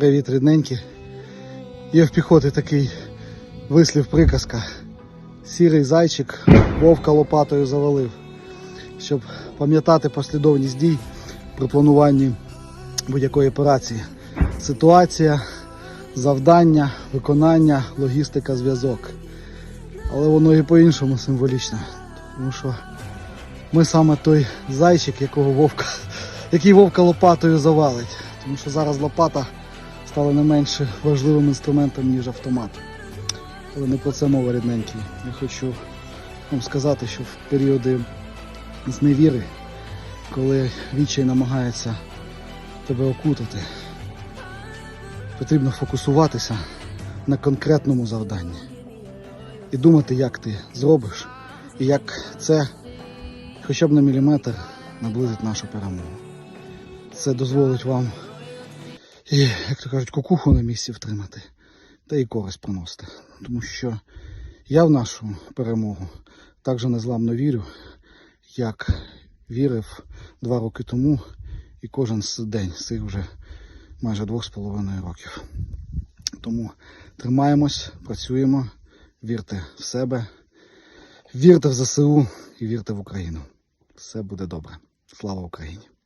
Привіт, рідненькі. Є в піхоти такий вислів приказка. Сірий зайчик вовка лопатою завалив. Щоб пам'ятати послідовність дій при плануванні будь-якої операції. Ситуація, завдання, виконання, логістика, зв'язок. Але воно і по-іншому символічно. Тому що ми саме той зайчик, якого вовка, який вовка лопатою завалить. Тому що зараз лопата стала не менш важливим інструментом, ніж автомат. Але не про це мова рідненькі. Я хочу вам сказати, що в періоди зневіри, коли відчай намагається тебе окутати, потрібно фокусуватися на конкретному завданні і думати, як ти зробиш, і як це хоча б на міліметр наблизить нашу перемогу. Це дозволить вам, і, як то кажуть, кукуху на місці втримати та і користь приносити. Тому що я в нашу перемогу так же незламно вірю, як вірив два роки тому і кожен день з цих вже майже двох з половиною років. Тому тримаємось, працюємо, вірте в себе, вірте в ЗСУ і вірте в Україну. Все буде добре. Слава Україні!